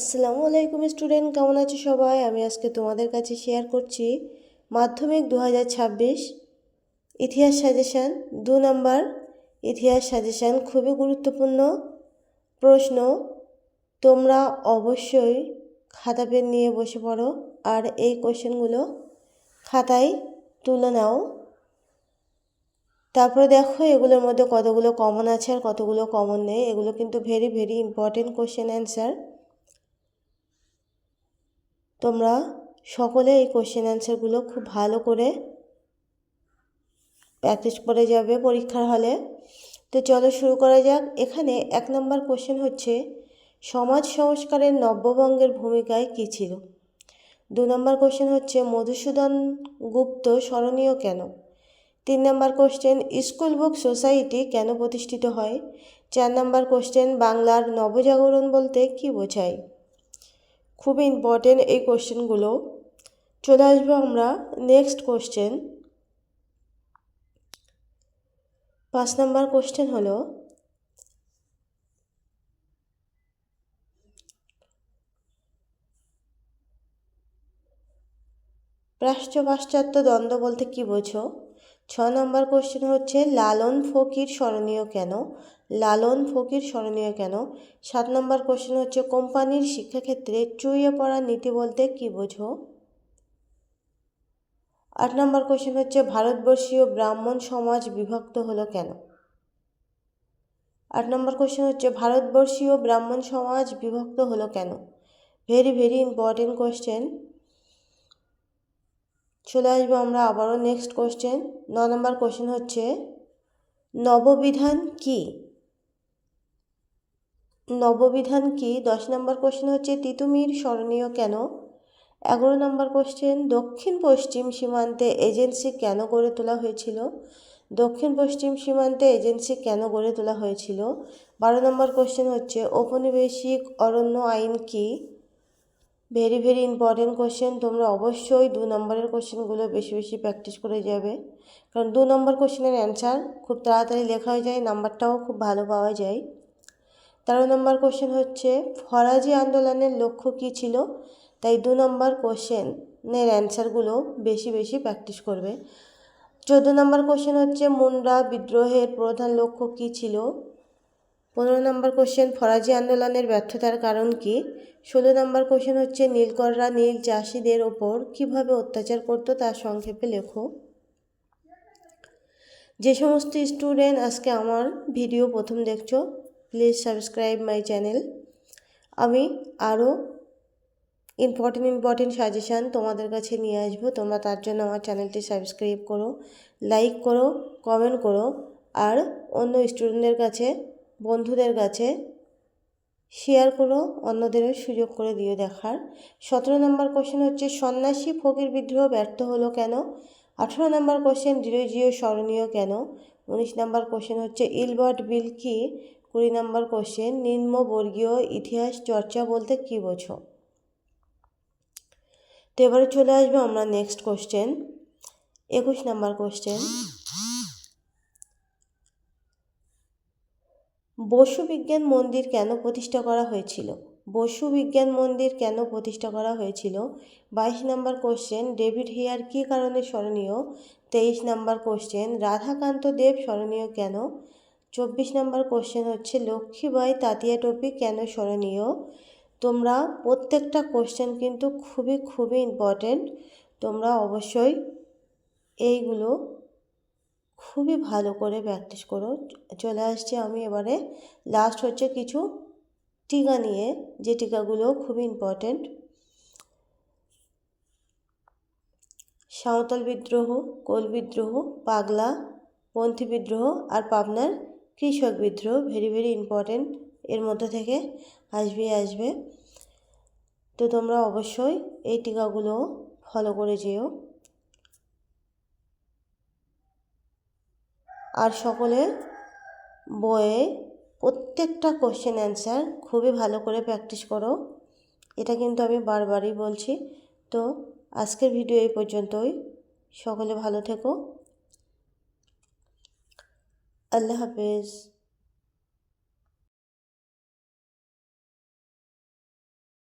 আসসালামু আলাইকুম স্টুডেন্ট, কেমন আছো সবাই? আমি আজকে তোমাদের কাছে শেয়ার করছি মাধ্যমিক দু হাজার ছাব্বিশ ইতিহাস সাজেশান দু নম্বর। ইতিহাস সাজেশান খুবই গুরুত্বপূর্ণ প্রশ্ন। তোমরা অবশ্যই খাতা পেন নিয়ে বসে পড়ো আর এই কোশ্চেনগুলো খাতায় তুলে নাও। তারপরে দেখো এগুলোর মধ্যে কতগুলো কমন আছে আর কতগুলো কমন নেই। এগুলো কিন্তু very very important question answer তোমরা সকলে এই কোশ্চেন অ্যান্সারগুলো খুব ভালো করে প্র্যাকটিস করে যাবে পরীক্ষার হলে। তো চলো শুরু করা যাক। এখানে এক নম্বর কোশ্চেন হচ্ছে, সমাজ সংস্কারের নব্যবঙ্গের ভূমিকায় কী ছিল? দু নম্বর কোশ্চেন হচ্ছে, মধুসূদন গুপ্ত স্মরণীয় কেন? তিন নম্বর কোশ্চেন স্কুল বুক সোসাইটি কেন প্রতিষ্ঠিত হয়? চার নম্বর কোশ্চেন বাংলার নবজাগরণ বলতে কী বোঝায়? খুবই ইম্পর্টেন্ট এই কোশ্চেনগুলো চলে আসব আমরা নেক্সট কোশ্চেন পাঁচ নাম্বার কোশ্চেন হলো প্রাচ্য পাশ্চাত্য দ্বন্দ্ব বলতে কি বোঝো? ছ নম্বর কোশ্চেন হচ্ছে, লালন ফকির স্মরণীয় কেন? লালন ফকির স্মরণীয় কেন? সাত নম্বর কোশ্চেন হচ্ছে, কোম্পানির শিক্ষাক্ষেত্রে চুইয়ে পড়া নীতি বলতে কি বোঝো? আট নম্বর কোশ্চেন হচ্ছে, ভারতবর্ষীয় ব্রাহ্মণ সমাজ বিভক্ত হলো কেন? আট নম্বর কোশ্চেন হচ্ছে, ভারতবর্ষীয় ব্রাহ্মণ সমাজ বিভক্ত হলো কেন? ভেরি ভেরি ইম্পর্টেন্ট কোশ্চেন চলে আসব আমরা আবারও নেক্সট কোশ্চেন ন নম্বর কোশ্চেন হচ্ছে, নববিধান কি? নববিধান কি? দশ নম্বর কোশ্চেন হচ্ছে, তিতুমির স্মরণীয় কেন? এগারো নম্বর কোশ্চেন দক্ষিণ পশ্চিম সীমান্তে এজেন্সি কেন গড়ে তোলা হয়েছিল? দক্ষিণ পশ্চিম সীমান্তে এজেন্সি কেন গড়ে তোলা হয়েছিল? বারো নম্বর কোশ্চেন হচ্ছে, ঔপনিবেশিক অরণ্য আইন কি? ভেরি ভেরি ইম্পর্টেন্ট কোশ্চেন তোমরা অবশ্যই দু নম্বরের কোশ্চেনগুলো বেশি বেশি প্র্যাকটিস করে যাবে। কারণ দু নম্বর কোশ্চেনের অ্যান্সার খুব তাড়াতাড়ি লেখা হয়ে যায় নাম্বারটাও খুব ভালো পাওয়া যায়। তেরো নম্বর কোশ্চেন হচ্ছে, ফরাজি আন্দোলনের লক্ষ্য কী ছিল? তাই দু নম্বর কোশ্চেনের অ্যান্সারগুলো বেশি বেশি প্র্যাকটিস করবে। চোদ্দ নম্বর কোশ্চেন হচ্ছে, মুন্ডা বিদ্রোহের প্রধান লক্ষ্য কী ছিল? পনেরো নম্বর কোশ্চেন ফরাজি আন্দোলনের ব্যর্থতার কারণ কি? ষোলো নম্বর কোশ্চেন হচ্ছে, নীলকররা নীল চাষিদের ওপর কীভাবে অত্যাচার করত তার সংক্ষেপে লেখো। যে সমস্ত স্টুডেন্ট আজকে আমার ভিডিও প্রথম দেখছ প্লিজ সাবস্ক্রাইব মাই চ্যানেল আমি আরও ইম্পর্টেন্ট ইম্পর্টেন্ট সাজেশান তোমাদের কাছে নিয়ে আসব। তোমরা তার জন্য আমার চ্যানেলটি সাবস্ক্রাইব করো লাইক করো কমেন্ট করো, আর অন্য স্টুডেন্টদের কাছে বন্ধুদের কাছে শেয়ার করো অন্যদেরও সুযোগ করে দিয়ে দেখার। সতেরো নম্বর কোশ্চেন হচ্ছে, সন্ন্যাসী ফকির বিদ্রোহ ব্যর্থ হলো কেন? আঠেরো নম্বর কোশ্চেন ডিরোজিও স্মরণীয় কেন? উনিশ নম্বর কোশ্চেন হচ্ছে, ইলবার্ট বিল কি কুড়ি নম্বর কোশ্চেন নিম্নবর্গীয় ইতিহাস চর্চা বলতে কী বোঝো? তো এবারে চলে আসব আমরা নেক্সট কোশ্চেন একুশ নম্বর কোশ্চেন বসু বিজ্ঞান মন্দির কেন প্রতিষ্ঠা করা হয়েছিল? বসু বিজ্ঞান মন্দির কেন প্রতিষ্ঠা করা হয়েছিল? বাইশ নম্বর কোশ্চেন ডেভিড হেয়ার কী কারণে স্মরণীয়? তেইশ নম্বর কোশ্চেন রাধাকান্ত দেব স্মরণীয় কেন? চব্বিশ নম্বর কোশ্চেন হচ্ছে লক্ষ্মীবাই তাঁতিয়া টপি কেন স্মরণীয়? তোমরা প্রত্যেকটা কোশ্চেন কিন্তু খুবই খুবই ইম্পর্টেন্ট তোমরা অবশ্যই এইগুলো খুবই ভালো করে প্র্যাকটিস করো। চলে আসছে আমি এবারে। লাস্ট হচ্ছে কিছু টিকা নিয়ে, যে টিকাগুলো খুবই ইম্পর্টেন্ট সাঁওতাল বিদ্রোহ, কোল বিদ্রোহ, পাগলা, পন্থী বিদ্রোহ আর পাবনার কৃষক বিদ্রোহ ভেরি ভেরি ইম্পর্টেন্ট এর মধ্যে থেকে আসবে আসবে। তো তোমরা অবশ্যই এই টিকাগুলো ফলো করে যেও। আর সকলে বইয়ে প্রত্যেকটা কোশ্চেন অ্যান্সার খুবই ভালো করে প্র্যাকটিস করো। এটা কিন্তু আমি বারবারই বলছি। তো আজকের ভিডিও এই পর্যন্তই। সকলে ভালো থেকো। আল্লাহ হাফেজ।